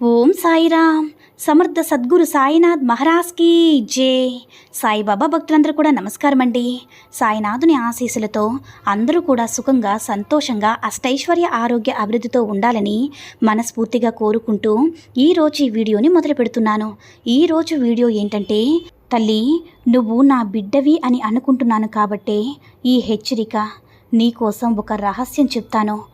ఓం సాయిరామ్. సమర్థ సద్గురు సాయినాథ్ మహారాజ్కి జే. సాయిబాబా భక్తులందరూ కూడా నమస్కారం అండి సాయినాథుని ఆశీస్సులతో అందరూ కూడా సుఖంగా సంతోషంగా అష్టైశ్వర్య ఆరోగ్య అభివృద్ధితో ఉండాలని మనస్ఫూర్తిగా కోరుకుంటూ ఈరోజు ఈ వీడియోని మొదలు పెడుతున్నాను. ఈరోజు వీడియో ఏంటంటే తల్లి నువ్వు నా బిడ్డవి అని అనుకుంటున్నాను కాబట్టే ఈ హెచ్చరిక. నీకోసం ఒక రహస్యం చెప్తాను.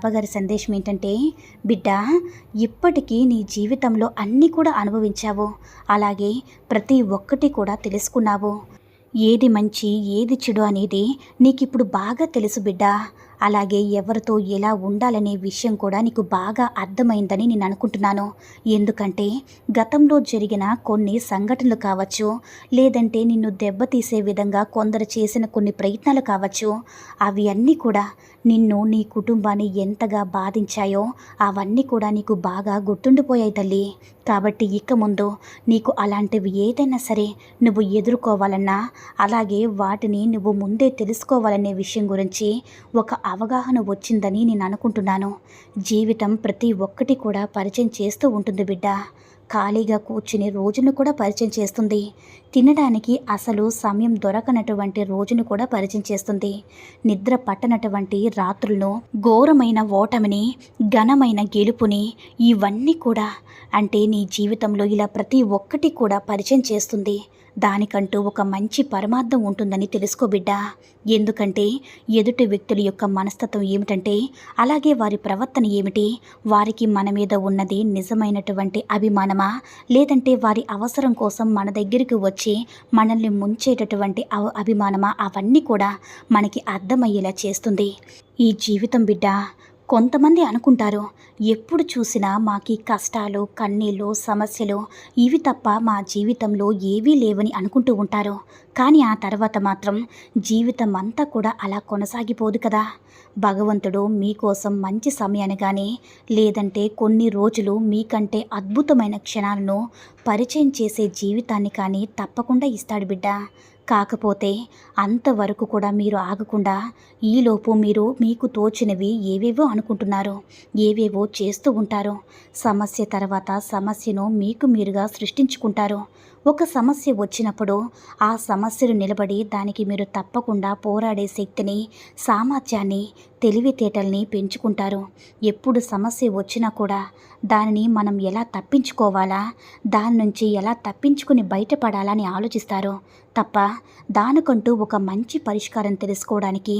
బాబాగారి సందేశం ఏంటంటే బిడ్డ ఇప్పటికీ నీ జీవితంలో అన్నీ కూడా అనుభవించావు. అలాగే ప్రతి ఒక్కటి కూడా తెలుసుకున్నావు. ఏది మంచి ఏది చెడు అనేది నీకిప్పుడు బాగా తెలుసు బిడ్డ. అలాగే ఎవరితో ఎలా ఉండాలనే విషయం కూడా నీకు బాగా అర్థమైందని నేను అనుకుంటున్నాను. ఎందుకంటే గతంలో జరిగిన కొన్ని సంఘటనలు కావచ్చు లేదంటే నిన్ను దెబ్బతీసే విధంగా కొందరు చేసిన కొన్ని ప్రయత్నాలు కావచ్చు అవి అన్నీ కూడా నిన్ను నీ కుటుంబాన్ని ఎంతగా బాధించాయో అవన్నీ కూడా నీకు బాగా గుర్తుండిపోయాయి తల్లి. కాబట్టి ఇక ముందు నీకు అలాంటివి ఏదైనా సరే నువ్వు ఎదుర్కోవాలన్నా అలాగే వాటిని నువ్వు ముందే తెలుసుకోవాలనే విషయం గురించి ఒక అవగాహన వచ్చిందని నేను అనుకుంటున్నాను. జీవితం ప్రతి ఒక్కటి కూడా పరిచయం చేస్తూ ఉంటుంది బిడ్డ. ఖాళీగా కూర్చుని రోజును కూడా పరిచయం చేస్తుంది. తినడానికి అసలు సమయం దొరకనటువంటి రోజును కూడా పరిచయం చేస్తుంది. నిద్ర పట్టనటువంటి రాత్రులను ఘోరమైన ఓటమిని ఘనమైన గెలుపుని ఇవన్నీ కూడా అంటే నీ జీవితంలో ఇలా ప్రతి ఒక్కటి కూడా పరిచయం చేస్తుంది. దానికంటూ ఒక మంచి పరమార్థం ఉంటుందని తెలుసుకోబిడ్డ ఎందుకంటే ఎదుటి వ్యక్తుల యొక్క మనస్తత్వం ఏమిటంటే అలాగే వారి ప్రవర్తన ఏమిటి? వారికి మన మీద ఉన్నది నిజమైనటువంటి అభిమానమా? లేదంటే వారి అవసరం కోసం మన దగ్గరికి వచ్చి మనల్ని ముంచేటటువంటి అవ- అభిమానమా? అవన్నీ కూడా మనకి అర్థమయ్యేలా చేస్తుంది. ఈ జీవితం బిడ్డ కొంతమంది అనుకుంటారు ఎప్పుడు చూసినా మాకి కష్టాలు కన్నీళ్ళు సమస్యలు ఇవి తప్ప మా జీవితంలో ఏవీ లేవని అనుకుంటూ ఉంటారు. కానీ ఆ తర్వాత మాత్రం జీవితం అంతా కూడా అలా కొనసాగిపోదు కదా. భగవంతుడు మీకోసం మంచి సమయాన్ని కానీ లేదంటే కొన్ని రోజులు మీకంటే అద్భుతమైన క్షణాలను పరిచయం చేసే జీవితాన్ని కానీ తప్పకుండా ఇస్తాడు బిడ్డ. కాకపోతే అంతవరకు కూడా మీరు ఆగకుండా ఈలోపు మీరు మీకు తోచినవి ఏవేవో అనుకుంటున్నారు ఏవేవో చేస్తూ ఉంటారు. సమస్య తర్వాత సమస్యను మీకు మీరుగా సృష్టించుకుంటారు. ఒక సమస్య వచ్చినప్పుడు ఆ సమస్యను నిలబడి దానికి మీరు తప్పకుండా పోరాడే శక్తిని సామర్థ్యాన్ని తెలివితేటల్ని పెంచుకుంటారు. ఎప్పుడు సమస్య వచ్చినా కూడా దానిని మనం ఎలా తప్పించుకోవాలా దాని నుంచి ఎలా తప్పించుకుని బయటపడాలని ఆలోచిస్తారు. తప్ప దానికంటూ ఒక మంచి పరిష్కారం తెలుసుకోవడానికి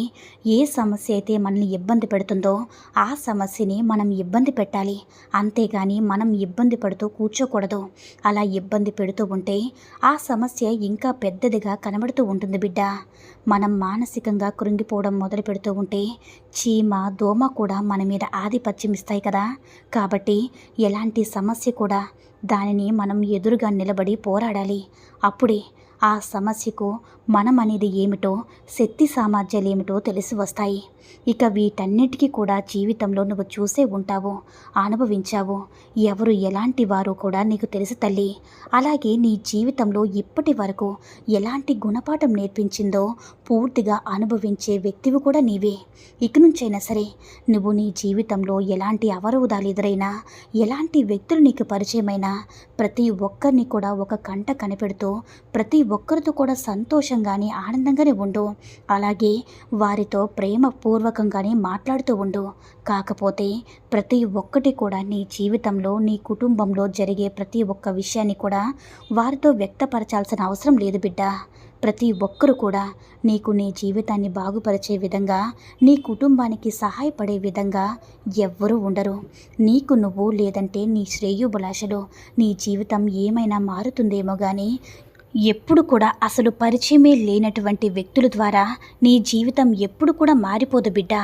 ఏ సమస్య అయితే మనల్ని ఇబ్బంది పెడుతుందో ఆ సమస్యని మనం ఇబ్బంది పెట్టాలి. అంతేగాని మనం ఇబ్బంది పడుతూ కూర్చోకూడదు. అలా ఇబ్బంది పెడుతూ ఉంటే ఆ సమస్య ఇంకా పెద్దదిగా కనబడుతూ ఉంటుంది బిడ్డ. మనం మానసికంగా కృంగిపోవడం మొదలు పెడుతూ ఉంటే చీమ దోమ కూడా మన మీద ఆధిపత్యం ఇస్తాయి కదా. కాబట్టి ఎలాంటి సమస్య కూడా దానిని మనం ఎదురుగా నిలబడి పోరాడాలి. అప్పుడే ఆ సమస్యకు మనం అనేది ఏమిటో శక్తి సామర్థ్యాలు ఏమిటో తెలిసి వస్తాయి. ఇక వీటన్నిటికీ కూడా జీవితంలో నువ్వు చూసే ఉంటావు అనుభవించావు. ఎవరు ఎలాంటి వారు కూడా నీకు తెలుసు తల్లి. అలాగే నీ జీవితంలో ఇప్పటి వరకు ఎలాంటి గుణపాఠం నేర్పించిందో పూర్తిగా అనుభవించే వ్యక్తివి కూడా నీవే. ఇక నుంచైనా సరే నువ్వు నీ జీవితంలో ఎలాంటి అవరోధాలు ఎదురైనా ఎలాంటి వ్యక్తులు నీకు పరిచయమైనా ప్రతి ఒక్కరిని కూడా ఒక కంట కనిపెడుతూ ప్రతి ఒక్కరితో కూడా సంతోషంగానే ఆనందంగానే ఉండు. అలాగే వారితో ప్రేమపూర్వకంగానే మాట్లాడుతూ ఉండు. కాకపోతే ప్రతి ఒక్కటి కూడా నీ జీవితంలో నీ కుటుంబంలో జరిగే ప్రతి ఒక్క విషయాన్ని కూడా వారితో వ్యక్తపరచాల్సిన అవసరం లేదు బిడ్డ. ప్రతి ఒక్కరు కూడా నీకు నీ జీవితాన్ని బాగుపరిచే విధంగా నీ కుటుంబానికి సహాయపడే విధంగా ఎవ్వరూ ఉండరు. నీకు నువ్వు లేదంటే నీ శ్రేయోభిలాషలో నీ జీవితం ఏమైనా మారుతుందేమో కానీ ఎప్పుడు కూడా అసలు పరిచయమే లేనటువంటి వ్యక్తుల ద్వారా నీ జీవితం ఎప్పుడు కూడా మారిపోదు బిడ్డ.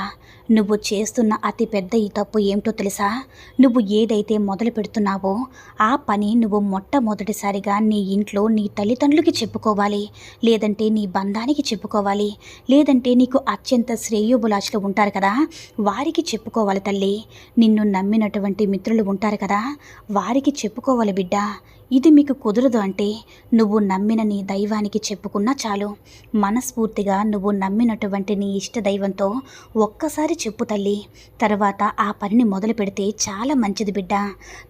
నువ్వు చేస్తున్న అతి పెద్ద ఈ తప్పు ఏమిటో తెలుసా? నువ్వు ఏదైతే మొదలు పెడుతున్నావో ఆ పని నువ్వు మొట్టమొదటిసారిగా నీ ఇంట్లో నీ తల్లిదండ్రులకి చెప్పుకోవాలి. లేదంటే నీ బంధానికి చెప్పుకోవాలి. లేదంటే నీకు అత్యంత శ్రేయోభిలాషులు ఉంటారు కదా. వారికి చెప్పుకోవాలి తల్లి. నిన్ను నమ్మినటువంటి మిత్రులు ఉంటారు కదా. వారికి చెప్పుకోవాలి బిడ్డ. ఇది మీకు కుదరదు అంటే నువ్వు నమ్మిన నీ దైవానికి చెప్పుకున్నా చాలు. మనస్ఫూర్తిగా నువ్వు నమ్మినటువంటి నీ ఇష్ట దైవంతో ఒక్కసారి చెప్పు తల్లి. తర్వాత ఆ పనిని మొదలు పెడితే చాలా మంచిది బిడ్డ.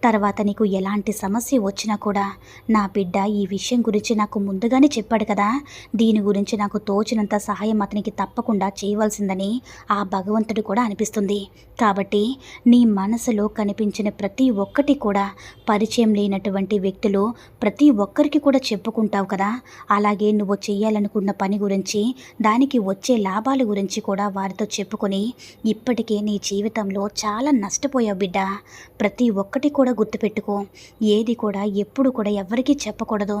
తర్వాత నీకు ఎలాంటి సమస్య వచ్చినా కూడా నా బిడ్డ ఈ విషయం గురించి నాకు ముందుగానే చెప్పాడు కదా. దీని గురించి నాకు తోచినంత సహాయం అతనికి తప్పకుండా చేయవలసిందని ఆ భగవంతుడు కూడా అనిపిస్తుంది. కాబట్టి నీ మనసులో కనిపించిన ప్రతి ఒక్కటి కూడా పరిచయం లేనటువంటి వ్యక్తి పరిస్థితిలో ప్రతి ఒక్కరికి కూడా చెప్పుకుంటావు కదా. అలాగే నువ్వు చేయాలనుకున్న పని గురించి దానికి వచ్చే లాభాల గురించి కూడా వారితో చెప్పుకొని ఇప్పటికే నీ జీవితంలో చాలా నష్టపోయావు బిడ్డ. ప్రతి ఒక్కటి కూడా గుర్తుపెట్టుకో. ఏది కూడా ఎప్పుడు కూడా ఎవరికీ చెప్పకూడదు.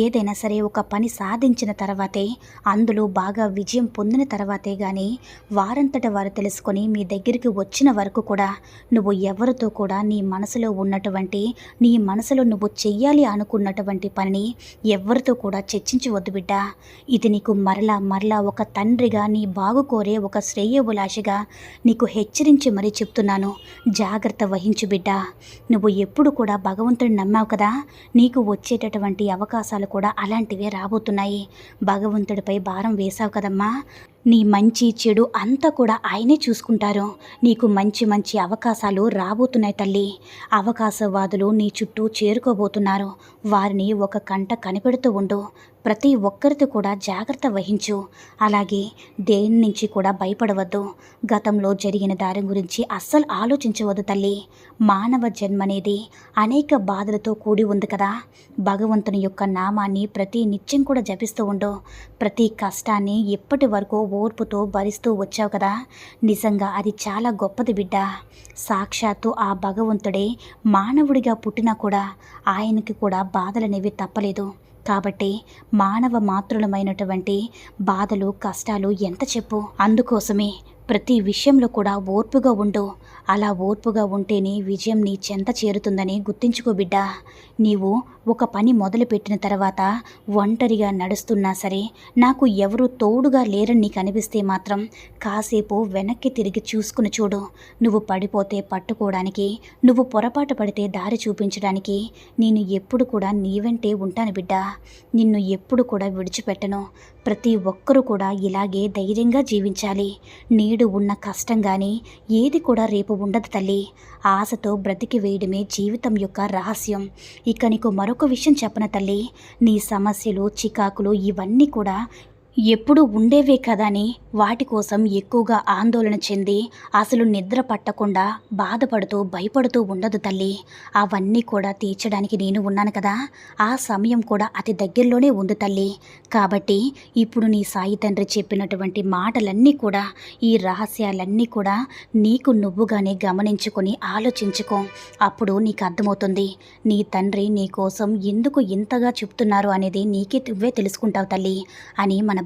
ఏదైనా సరే ఒక పని సాధించిన తర్వాతే అందులో బాగా విజయం పొందిన తర్వాతే కానీ వారంతట వారు తెలుసుకొని మీ దగ్గరికి వచ్చిన వరకు కూడా నువ్వు ఎవరితో కూడా నీ మనసులో ఉన్నటువంటి నీ మనసులో నువ్వు చెయ్యాలి అనుకున్నటువంటి పనిని ఎవరితో కూడా చర్చించవద్దు బిడ్డ. ఇది నీకు మరలా మరలా ఒక తండ్రిగా నీ బాగు కోరే ఒక శ్రేయోభిలాషిగా నీకు హెచ్చరించి మరీ చెప్తున్నాను. జాగ్రత్త వహించు బిడ్డ. నువ్వు ఎప్పుడు కూడా భగవంతుడిని నమ్మావు కదా? నీకు వచ్చేటటువంటి అవకాశాలు కూడా అలాంటివే రాబోతున్నాయి. భగవంతుడిపై భారం వేశావు కదమ్మా. నీ మంచి చెడు అంతా కూడా ఆయనే చూసుకుంటారు. నీకు మంచి మంచి అవకాశాలు రాబోతున్నాయి తల్లి. అవకాశవాదులు నీ చుట్టూ చేరుకోబోతున్నారు. వారిని ఒక కంట కనిపెడుతూ ఉండు. ప్రతి ఒక్కరితో కూడా జాగ్రత్త వహించు. అలాగే దేని నుంచి కూడా భయపడవద్దు. గతంలో జరిగిన దారి గురించి అస్సలు ఆలోచించవద్దు తల్లి. మానవ జన్మ అనేది అనేక బాధలతో కూడి ఉంది కదా. భగవంతుని యొక్క నామాన్ని ప్రతి నిత్యం కూడా జపిస్తూ ఉండు. ప్రతి కష్టాన్ని ఇప్పటి వరకు ఓర్పుతో భరిస్తూ వచ్చావు కదా. నిజంగా అది చాలా గొప్పది బిడ్డ. సాక్షాత్తు ఆ భగవంతుడే మానవుడిగా పుట్టినా కూడా ఆయనకి కూడా బాధలనేవి తప్పలేదు. కాబట్టి మానవ మాతృలమైనటువంటి బాధలు కష్టాలు ఎంత చెప్పు? అందుకోసమే ప్రతి విషయంలో కూడా ఓర్పుగా ఉండు. అలా ఓర్పుగా ఉంటేనే విజయం నీ చెంత చేరుతుందని గుర్తించుకో నీవు ఒక పని మొదలుపెట్టిన తర్వాత ఒంటరిగా నడుస్తున్నా సరే నాకు ఎవరు తోడుగా లేరని నీకు అనిపిస్తే మాత్రం కాసేపు వెనక్కి తిరిగి చూసుకుని చూడు. నువ్వు పడిపోతే పట్టుకోవడానికి నువ్వు పొరపాటు పడితే దారి చూపించడానికి నేను ఎప్పుడు కూడా నీ వెంటే ఉంటాను బిడ్డ. నిన్ను ఎప్పుడు కూడా విడిచిపెట్టను. ప్రతి ఒక్కరూ కూడా ఇలాగే ధైర్యంగా జీవించాలి. నేడు ఉన్న కష్టం కానీ ఏది కూడా రేపు ఉండదు తల్లి. ఆశతో బ్రతికి వేయడమే జీవితం యొక్క రహస్యం. ఇక నీకు మరొక విషయం చెప్పన తల్లి? నీ సమస్యలు చికాకులు ఇవన్నీ కూడా ఎప్పుడు ఉండేవే కదని వాటి కోసం ఎక్కువగా ఆందోళన చెంది అసలు నిద్ర పట్టకుండా బాధపడుతూ భయపడుతూ ఉండదు తల్లి. అవన్నీ కూడా తీర్చడానికి నేను ఉన్నాను కదా. ఆ సమయం కూడా అతి దగ్గరలోనే ఉంది తల్లి. కాబట్టి ఇప్పుడు నీ సాయి తండ్రి చెప్పినటువంటి మాటలన్నీ కూడా ఈ రహస్యాలన్నీ కూడా నీకు నువ్వుగానే గమనించుకొని ఆలోచించుకో. అప్పుడు నీకు అర్థమవుతుంది. నీ తండ్రి నీ కోసం ఎందుకు ఇంతగా చెప్తున్నారు అనేది నీకే నువ్వే తెలుసుకుంటావు తల్లి అని మన